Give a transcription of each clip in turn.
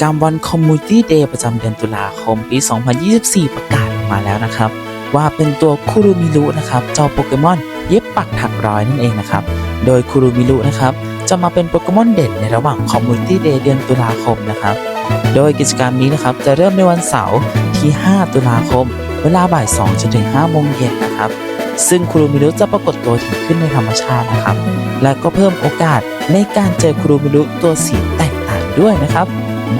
กรรมวัน Community Day ประจำเดือนตุลาคมปี 2024 ประกาศออกมาแล้วนะครับ ว่าเป็นตัวคูรุมิรุนะครับเจ้าโปเกมอนเย็บปักถักร้อยนั่นเองนะครับ โดยคูรุมิรุนะครับจะมาเป็นโปเกมอนเด่นในระหว่าง Community Day เดือนตุลาคมนะครับ โดยกิจกรรมนี้นะครับจะเริ่มในวันเสาร์ที่ 5 ตุลาคม เวลาบ่าย2จนถึง5โมงเย็นนะครับซึ่งคูรุมิรุจะปรากฏตัวถี่ขึ้นในธรรมชาตินะครับ และก็เพิ่มโอกาสในการเจอคูรุมิรุตัวสีแตกต่างด้วยนะครับ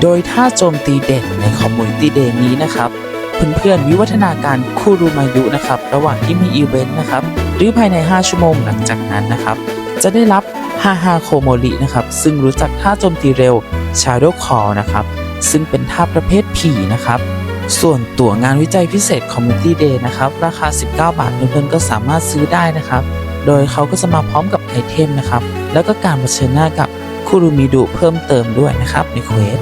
โดยท่าโจมตีเด่นใน Community Day นี้นะครับเพื่อนๆวิวัฒนาการคูรุมายุนะครับ ระหว่างที่มีอีเวนต์นะครับ หรือภายใน 5 ชั่วโมงหลังจากนั้นนะครับ จะได้รับฮาฮาโคโมรินะครับ ซึ่งรู้จักท่าโจมตีเร็ว Shadow Call นะครับ ซึ่งเป็นท่าประเภทผีนะครับ ส่วนตั๋วงานวิจัยพิเศษ Community Day นะครับ ราคา 19 บาทเพื่อนๆก็สามารถซื้อได้นะครับ โดยเขาก็จะมาพร้อมกับไอเทมนะครับ แล้วก็การเผชิญหน้ากับคูรุมิดุเพิ่มเติมด้วยนะครับในเควส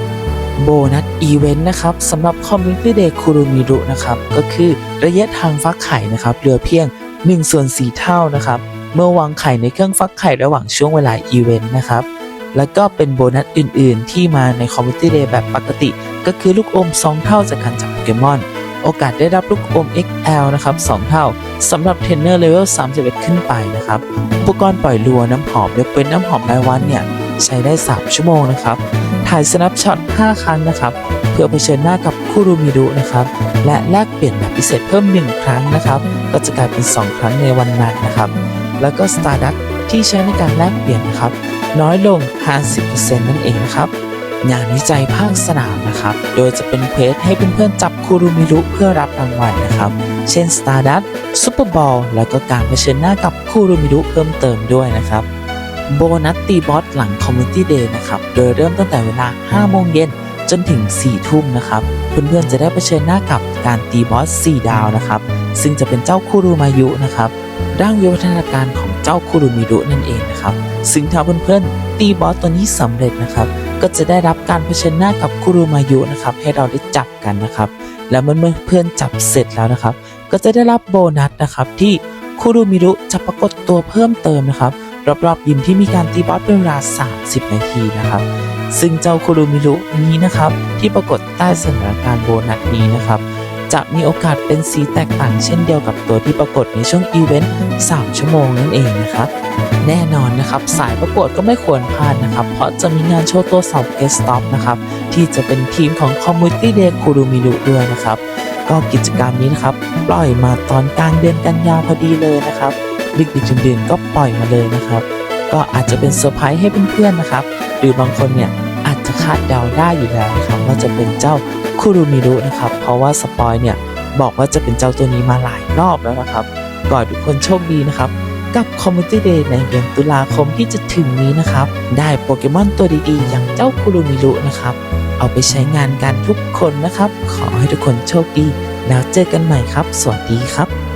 โบนัสอีเวนต์นะครับสำหรับ Community Day คูรุมิรุนะครับก็คือระยะทางฟักไข่นะครับเหลือเพียง1ส่วน4เท่านะครับเมื่อวางไข่ในเครื่องฟักไข่ระหว่างช่วงเวลาอีเวนต์นะครับแล้วก็เป็นโบนัสอื่นๆ ที่มาใน Community Day แบบปกติ ก็คือลูกอม 2 เท่าจากการจับโปเกมอนโอกาสได้รับลูกอม XL นะครับ 2 เท่าสำหรับเทรนเนอร์เลเวล 31 ขึ้นไปนะครับ อุปกรณ์ปล่อยรัวน้ำหอมยกเว้นน้ำหอมรายวันเนี่ย ใช้ได้ 3 ชั่วโมงนะครับ ถ่ายสนับช็อต 5 ครั้งนะครับ เพื่อเผชิญหน้ากับคูรุมิรุนะครับ และแลกเปลี่ยนแบบพิเศษเพิ่ม 1 ครั้งนะครับ ก็จะกลายเป็น 2 ครั้งในวันนั้นนะครับ แล้วก็ Stardust ที่ใช้ในการแลกเปลี่ยนนะครับ น้อยลง 50%นั่นเองนะครับงานวิจัยภาคสนามนะครับ โดยจะเป็นเควสให้เพื่อนๆจับคูรุมิรุเพื่อรับรางวัลนะครับ เช่น Stardust Super Ball แล้วก็การเผชิญหน้ากับคูรุมิรุเพิ่มเติมด้วยนะครับ โบนัสตีบอสหลัง Community Day นะครับ โดยเริ่มตั้งแต่เวลา 5 โมงเย็นจนถึง 4 ทุ่มนะครับ เพื่อนๆ จะได้เผชิญหน้ากับการตีบอส 4 ดาวนะครับ ซึ่งจะเป็นเจ้าคูรุมายุนะครับร่างวิวัฒนาการของเจ้าคูรุมิรุนั่นเองนะครับ ซึ่งถ้าเพื่อนๆ ตีบอสตัวนี้สำเร็จนะครับ ก็จะได้รับการเผชิญหน้ากับคูรุมายุนะครับ ให้เราได้จับกันนะครับ แล้วเมื่อเพื่อนจับเสร็จแล้วนะครับ ก็จะได้รับโบนัสนะครับที่คูรุมิรุจะปรากฏตัวเพิ่มเติมนะครับ รอบๆยิมที่มีการตีบอสเป็นเวลา 30 นาทีนะครับ ซึ่งเจ้าคูรุมิรุนี้นะครับ ที่ปรากฏใต้สถานการณ์โบนัสนี้นะครับ จะมีโอกาสเป็นสีแตกต่างเช่นเดียวกับตัวที่ปรากฏในช่วงอีเวนต์ 3 ชั่วโมงนั่นเองนะครับแน่นอนนะครับ สายประกวดก็ไม่ควรพลาดนะครับ เพราะจะมีงานโชว์ตัวเสาเกสต็อปนะครับ ที่จะเป็นทีมของ Community Day คูรุมิรุด้วยนะครับ ก็กิจกรรมนี้นะครับ ปล่อยมาตอนกลางเดือนกันยาพอดีเลยนะครับ ดึกๆดื่นๆก็ปล่อยมาเลยนะครับ ก็อาจจะเป็นเซอร์ไพรส์ให้เพื่อนๆนะครับ หรือบางคนเนี่ยอาจจะคาดเดาได้อยู่แล้วนะครับว่าจะเป็นเจ้าคูรุมิรุนะครับ เพราะว่าสปอยเนี่ยบอกว่าจะเป็นเจ้าตัวนี้มาหลายรอบแล้วนะครับก่อนทุกคนโชคดีนะครับ กับ Community Day ในเดือนตุลาคมที่จะถึงนี้นะครับ ได้โปเกมอนตัวดีๆ อย่างเจ้าคูรุมิรุนะครับ เอาไปใช้งานกันทุกคนนะครับ ขอให้ทุกคนโชคดี แล้วเจอกันใหม่ครับ สวัสดีครับ